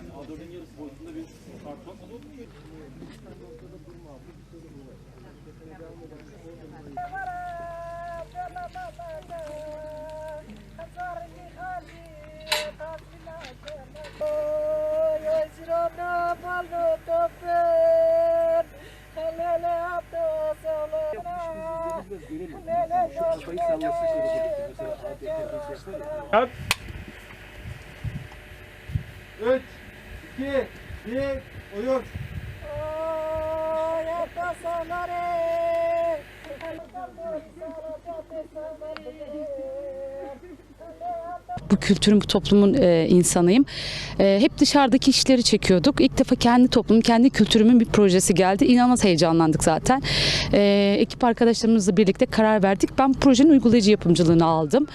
Yani A4'ün yarısı boyutunda bir karton. Üç, iki, bir, oyun. Bu kültürün, bu toplumun e, insanıyım. E, hep dışarıdaki işleri çekiyorduk. İlk defa kendi toplumum, kendi kültürümün bir projesi geldi. İnanılmaz heyecanlandık zaten. E, ekip arkadaşlarımızla birlikte karar verdik. Ben projenin uygulayıcı yapımcılığını aldım.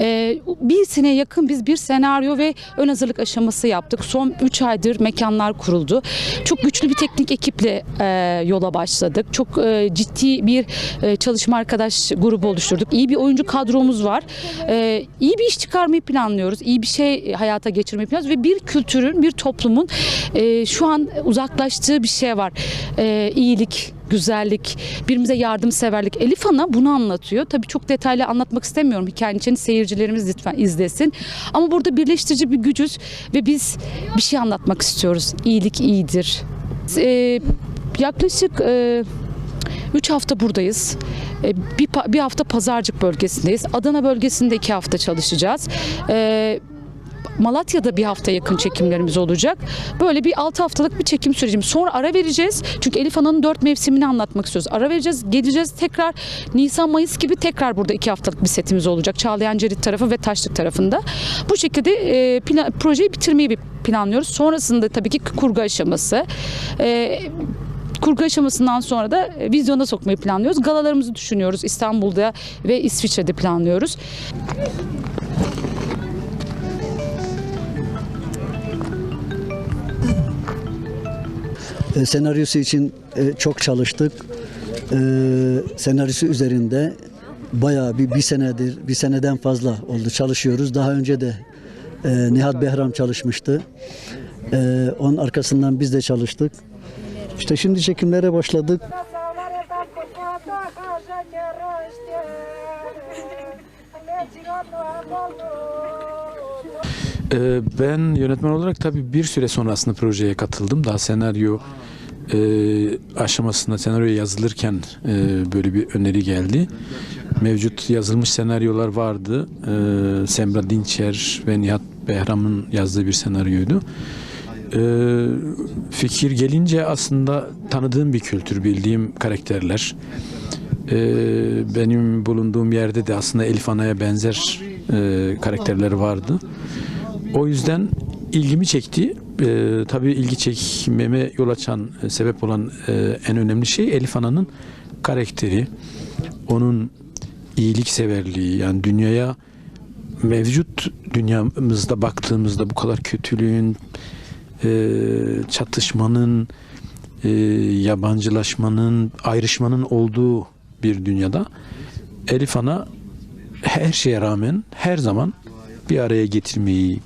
E, bir seneye yakın biz bir senaryo ve ön hazırlık aşaması yaptık. Son 3 aydır mekanlar kuruldu. Çok güçlü bir teknik ekiple e, yola başladık. Çok e, ciddi bir e, çalışma arkadaş grubu oluşturduk. İyi bir oyuncu kadromuz var. E, iyi bir iş çıkarmayı planlıyoruz. İyi bir şey hayata geçirmeyi planlıyoruz ve bir kültürün, bir toplumun e, şu an uzaklaştığı bir şey var. E, iyilik, güzellik, birbirimize yardımseverlik. Elif Ana bunu anlatıyor. Tabii çok detaylı anlatmak istemiyorum. Hikayenin içini seyircilerimiz lütfen izlesin. Ama burada birleştirici bir gücüz ve biz bir şey anlatmak istiyoruz. İyilik iyidir. E, yaklaşık e, 3 hafta buradayız. E, Bir, bir hafta Pazarcık bölgesindeyiz. Adana bölgesinde 2 hafta çalışacağız. E, Malatya'da bir hafta yakın çekimlerimiz olacak. Böyle bir 6 haftalık bir çekim sürecimiz. Sonra ara vereceğiz. Çünkü Elif Ana'nın 4 mevsimini anlatmak istiyoruz. Ara vereceğiz. Geleceğiz tekrar Nisan Mayıs gibi tekrar burada 2 haftalık bir setimiz olacak. Çağlayan Cerit tarafı ve Taşlık tarafında. Bu şekilde e, plan- projeyi bitirmeyi bir planlıyoruz. Sonrasında tabii ki kurgu aşaması. E, kurgu aşamasından sonra da e, vizyona sokmayı planlıyoruz. Galalarımızı düşünüyoruz. İstanbul'da ve İsviçre'de planlıyoruz. E, senaryosu için e, çok çalıştık. Senaryosu üzerinde bayağı bir, bir senedir, bir seneden fazla oldu çalışıyoruz. Daha önce de Nihat Behram çalışmıştı. Onun arkasından biz de çalıştık. İşte şimdi çekimlere başladık. Ee, Ben yönetmen olarak tabii bir süre sonra aslında projeye katıldım. Daha senaryo e, aşamasında senaryo yazılırken e, böyle bir öneri geldi. Mevcut yazılmış senaryolar vardı. E, Semra Dinçer ve Nihat Behram'ın yazdığı bir senaryoydu. E, fikir gelince aslında tanıdığım bir kültür, bildiğim karakterler. E, benim bulunduğum yerde de aslında Elif Ana'ya benzer e, karakterler vardı. O yüzden ilgimi çekti. Ee, tabii ilgi çekmeme yol açan, e, sebep olan e, en önemli şey Elif Ana'nın karakteri. Onun iyilikseverliği yani dünyaya mevcut dünyamızda baktığımızda bu kadar kötülüğün, e, çatışmanın, e, yabancılaşmanın, ayrışmanın olduğu bir dünyada Elif Ana her şeye rağmen her zaman bir araya getirmeyi,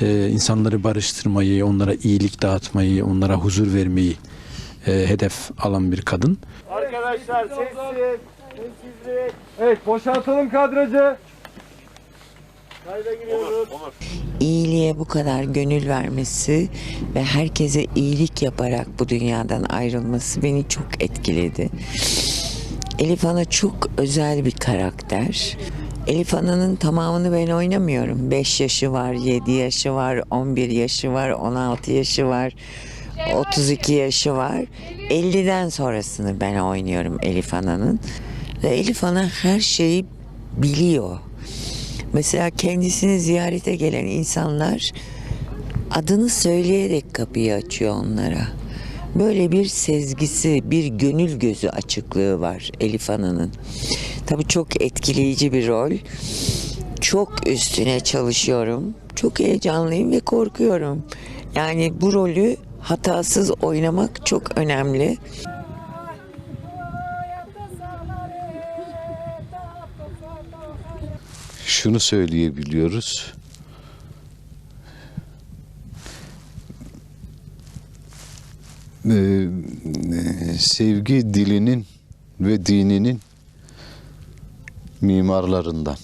e, insanları barıştırmayı, onlara iyilik dağıtmayı, onlara huzur vermeyi e, hedef alan bir kadın. Arkadaşlar sessiz, sessizlik. Evet boşaltalım kadrajı. Kayda giriyoruz. iyiliğe bu kadar gönül vermesi ve herkese iyilik yaparak bu dünyadan ayrılması beni çok etkiledi. Elif Ana çok özel bir karakter. Elif Ana'nın tamamını ben oynamıyorum. 5 yaşı var, 7 yaşı var, 11 yaşı var, 16 yaşı var, 32 yaşı var. 50'den sonrasını ben oynuyorum Elif Ana'nın. Ve Elif Ana her şeyi biliyor. Mesela kendisini ziyarete gelen insanlar adını söyleyerek kapıyı açıyor onlara. Böyle bir sezgisi, bir gönül gözü açıklığı var Elif Ana'nın. Tabii çok etkileyici bir rol. Çok üstüne çalışıyorum. Çok heyecanlıyım ve korkuyorum. Yani bu rolü hatasız oynamak çok önemli. şunu söyleyebiliyoruz. Ee, e, sevgi dilinin ve dininin mimarlarından.